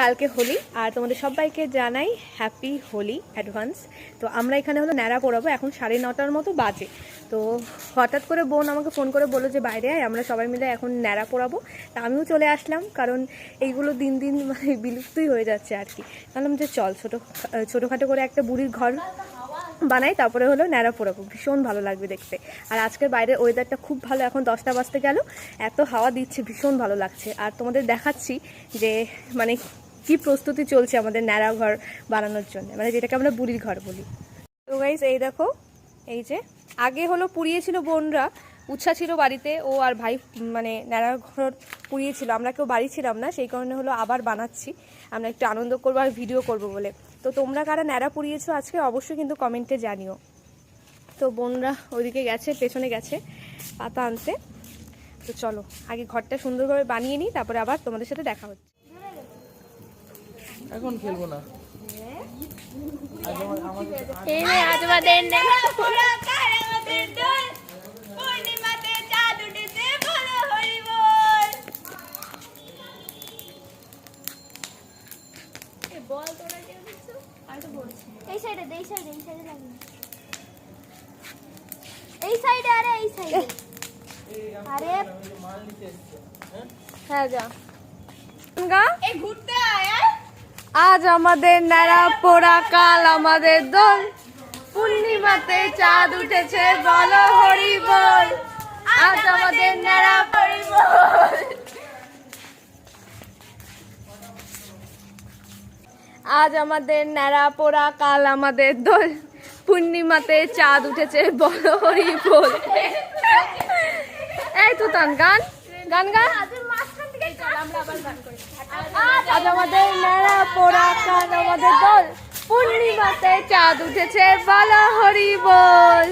কালকে হোলি, আর তোমাদের সবাইকে জানাই হ্যাপি হোলি অ্যাডভান্স তো আমরা এখানে হলো ন্যাড়া পড়াবো, এখন সাড়ে নটার মতো বাজে। তো হঠাৎ করে বোন আমাকে ফোন করে বলল যে, বাইরে আয়, আমরা সবাই মিলে এখন ন্যাড়া পড়াবো। তা আমিও চলে আসলাম, কারণ এইগুলো দিন দিন মানে বিলুপ্তই হয়ে যাচ্ছে আর কি। বললাম যে, চল, ছোটো, ছোটোখাটো করে একটা বুড়ির ঘর বানাই, তারপরে হলো ন্যাড়া পোড়াবো। ভীষণ ভালো লাগবে দেখতে। আর আজকের বাইরের ওয়েদারটা খুব ভালো, এখন দশটা বাজতে গেল, এত হাওয়া দিচ্ছে, ভীষণ ভালো লাগছে। আর তোমাদের দেখাচ্ছি যে মানে কি প্রস্তুতি চলছে আমাদের ন্যাড়া ঘর বানানোর জন্য? মানে যেটাকে আমরা বুড়ির ঘর বলি। তো গাইজ এই দেখো, এই যে, আগে হলো পুড়িয়েছিল বোনরা উৎসাহ ছিল বাড়িতে, ও আর ভাই মানে ন্যাড়া ঘর পুড়িয়েছিল। আমরা কেউ বাড়ি ছিলাম না, সেই কারণে হলো আবার বানাচ্ছি। আমরা একটু আনন্দ করব আর ভিডিও করব বলে। তো তোমরা কারা ন্যাড়া পুড়িয়েছো আজকে অবশ্যই কিন্তু কমেন্টে জানিও। তো বোনরা ওইদিকে গেছে, পেছনে গেছে পাতা আনতে। তো চলো, আগে ঘরটা সুন্দরভাবে বানিয়ে নিই, তারপরে আবার তোমাদের সাথে দেখা হচ্ছে। এখন খেলব না। এই নে আজ আমাদের এই সাইডে এই সাইডে এই সাইডে লাগবে। এই সাইডে আরে এই সাইডে আরে। হ্যাঁ? যা। গা এই ঘুরতে আজ আমাদের ন্যাড়া পোড়া কাল আমাদের দোল। পূর্ণিমাতে চাঁদ উঠেছে বলো হরি বল। আজ আমাদের হরি আজ আমাদের ন্যাড়া পোড়া কাল আমাদের দোল। পূর্ণিমাতে চাঁদ উঠেছে বলো হরি বল। এই তো তান গান। গান গান। আজ আমাদের পোড়া আমাদের দল। পূর্ণিমাতে চাঁদ উঠেছে বালা হরি বল।